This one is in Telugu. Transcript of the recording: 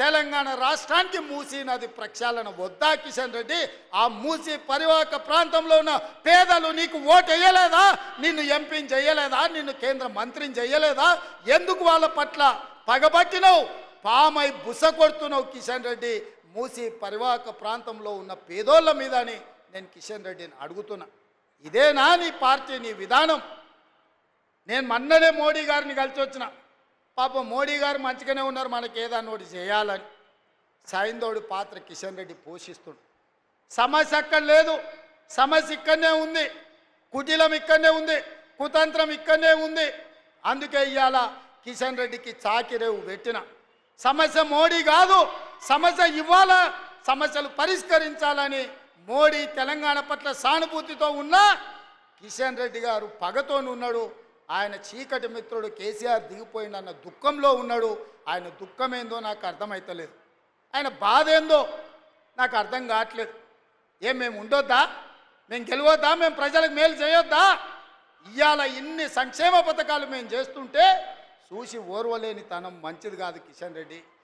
తెలంగాణ రాష్ట్రానికి మూసీ నది ప్రక్షాళన వద్దా కిషన్ రెడ్డి? ఆ మూసీ పరివాహక ప్రాంతంలో ఉన్న పేదలు నీకు ఓటు వేయలేదా? నిన్ను ఎంపీని చేయలేదా? నిన్ను కేంద్ర మంత్రిని చేయలేదా? ఎందుకు వాళ్ళ పట్ల పగబట్టినవు? పామై బుస కొడుతున్నావు కిషన్ రెడ్డి. మూసీ పరివాహక ప్రాంతంలో ఉన్న పేదోళ్ళ మీద అని నేను కిషన్ రెడ్డిని అడుగుతున్నా. ఇదేనా నీ పార్టీ నీ విధానం? నేను మొన్ననే మోడీ గారిని కలిసి వచ్చిన. పాపం మోడీ గారు మంచిగానే ఉన్నారు మనకి ఏదన్నా ఒకటి చేయాలని. సైందోడి పాత్ర కిషన్ రెడ్డి పోషిస్తుండు. సమస్య అక్కడ లేదు. సమస్య ఇక్కడనే ఉంది. కుటిలం ఇక్కడనే ఉంది. కుతంత్రం ఇక్కడనే ఉంది. అందుకే ఇవాళ కిషన్ రెడ్డికి చాకిరేవు పెట్టిన. సమస్య మోడీ కాదు. సమస్య ఇవ్వాల సమస్యలు పరిష్కరించాలని మోడీ తెలంగాణ పట్ల సానుభూతితో ఉన్నా కిషన్ రెడ్డి గారు పగతోనున్నాడు. ఆయన చీకటి మిత్రుడు కేసీఆర్ దిగిపోయిండన్న దుఃఖంలో ఉన్నాడు. ఆయన దుఃఖం ఏందో నాకు అర్థమవుతలేదు ఆయన బాధ ఏందో నాకు అర్థం కావట్లేదు. ఏం మేము ఉండొద్దా? మేము గెలవద్దా? మేము ప్రజలకు మేలు చేయొద్దా? ఇవాళ ఇన్ని సంక్షేమ పథకాలు మేము చేస్తుంటే చూసి ఓర్వలేని తనం మంచిది కాదు కిషన్ రెడ్డి.